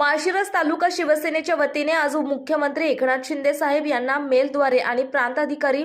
माळशिरस तालुका शिवसेनेच्या वतीने आज मुख्यमंत्री एकनाथ शिंदे साहेब यांना मेलद्वारे आणि प्रांताधिकारी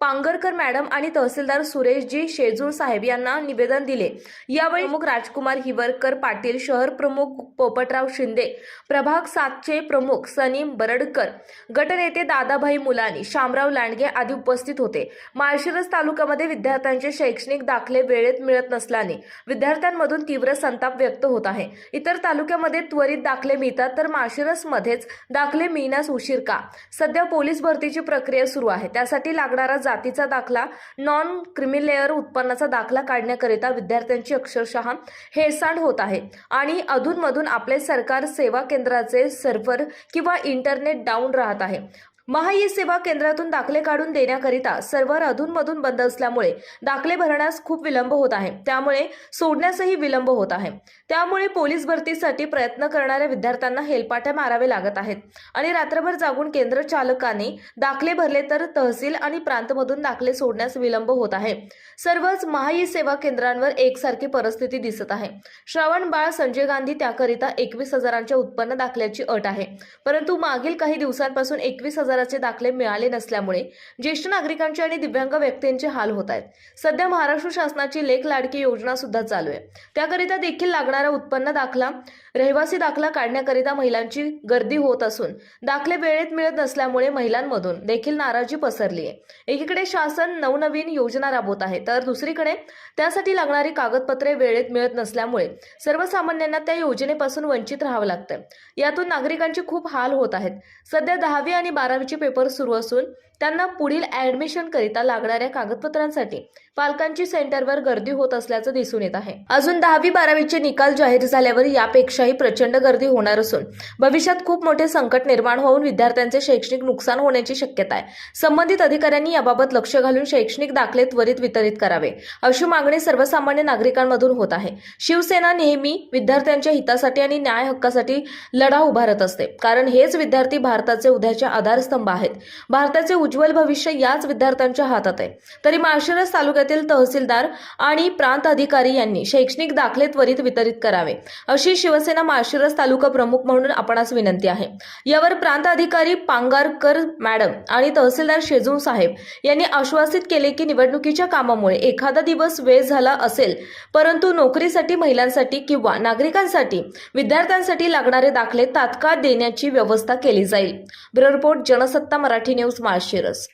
पांगरकर मॅडम आणि तहसीलदार सुरेशजी शेजूळ साहेब यांना निवेदन दिले. यावेळी प्रमुख राजकुमार हिवरकर पाटील शहर प्रमुख पोपटराव शिंदे प्रभाग सातचे प्रमुख सनीम बरडकर गटनेते दादाभाई मुलानी शामराव लांडगे आदी उपस्थित होते. माळशिरस तालुक्यामध्ये विद्यार्थ्यांचे शैक्षणिक दाखले वेळेत मिळत नसल्याने विद्यार्थ्यांमधून तीव्र संताप व्यक्त होत आहे. इतर तालुक्यामध्ये त्वरित दाखले मिळतात तर माशिरसमध्येच दाखले मिळण्यास उशीर का? सध्या पोलीस भरतीची प्रक्रिया सुरू आहे. त्यासाठी लागणारा जातीचा दाखला नॉन क्रिमिलेअर उत्पन्नाचा दाखला काढण्याकरिता विद्यार्थ्यांची अक्षरशः हेळसांड होत आहे. आणि अधूनमधून आपले सरकार सेवा केंद्राचे सर्व्हर किंवा इंटरनेट डाऊन राहत आहे. महा ई सेवा केंद्रातून दाखले काढून देण्याकरिता सर्व्हर अधूनमधून बंद असल्यामुळे दाखले भरण्यास खूप विलंब होत आहे. त्यामुळे सोडण्यासही विलंब होत आहे. त्यामुळे पोलीस भरतीसाठी प्रयत्न करणाऱ्या विद्यार्थ्यांना हेलपाट्या मारावे लागत आहेत. आणि रात्रभर जागून केंद्र चालकाने दाखले भरले तर तहसील आणि प्रांतमधून दाखले सोडण्यास विलंब होत आहे. सर्वच महा ई सेवा केंद्रांवर एकसारखी परिस्थिती दिसत आहे. श्रावण बाळ संजय गांधी त्याकरिता एकवीस हजारांच्या उत्पन्न दाखल्याची अट आहे. परंतु मागील काही दिवसांपासून एकवीस हजार हजाराचे दाखले मिळाले नसल्यामुळे ज्येष्ठ नागरिकांचे आणि दिव्यांग व्यक्तींचे हाल होत आहेत. सध्या महाराष्ट्र शासनाची लेख लाडकी योजना सुद्धा चालू आहे. त्याकरिता देखील लागणारा उत्पन्न दाखला रहिवासी दाखला काढण्याकरिता महिलांची गर्दी होत असून दाखले वेळेत मिळत नसल्यामुळे महिलांमधून देखील नाराजी पसरली आहे. एकीकडे शासन नवनवीन योजना राबवत आहे तर दुसरीकडे त्यासाठी लागणारी कागदपत्रे वेळेत मिळत नसल्यामुळे सर्वसामान्यांना त्या योजनेपासून वंचित राहावं लागतं यातून नागरिकांचे खूप हाल होत आहेत. सध्या दहावी आणि बारावी पालकांचे पेपर सुरू असून त्यांना पुढील ऍडमिशन करिता लागणाऱ्या कागदपत्रांसाठी पालकांची सेंटरवर गर्दी होत असल्याचं दिसून येत आहे. अजून दहावी बारावीचे निकाल जाहीर झाल्यावर यापेक्षाही प्रचंड गर्दी होणार असून भविष्यात खूप मोठे संकट निर्माण होऊन विद्यार्थ्यांचे शैक्षणिक नुकसान होण्याची शक्यता आहे. संबंधित अधिकाऱ्यांनी याबाबत लक्ष घालून शैक्षणिक दाखले त्वरित वितरित करावे अशी मागणी सर्वसामान्य नागरिकांमधून होत आहे. शिवसेना नेहमी विद्यार्थ्यांच्या हितासाठी आणि न्याय हक्कासाठी लढा उभारत असते कारण हेच विद्यार्थी भारताचे उद्याचे आधारस्तंभ आहेत. भारताचे उज्ज्वल भविष्य याच विद्यार्थ्यांच्या हातात आहे. तरी माळशिरस तालुक्यातील तहसीलदार आणि प्रांत अधिकारी यांनी शैक्षणिक दाखले त्वरित वितरित करावे अशी शिवसेना माळशिरस तालुका प्रमुख म्हणून आपणास विनंती आहे. यावर प्रांत अधिकारी पांगारकर मॅडम आणि तहसीलदार शेजू साहेब यांनी आश्वासित केले की निवडणुकीच्या कामामुळे एखादा दिवस वेळ झाला असेल परंतु नोकरीसाठी महिलांसाठी किंवा नागरिकांसाठी विद्यार्थ्यांसाठी लागणारे दाखले तात्काळ देण्याची व्यवस्था केली जाईल. Bureau report Jansatta Marathi news Malshiras.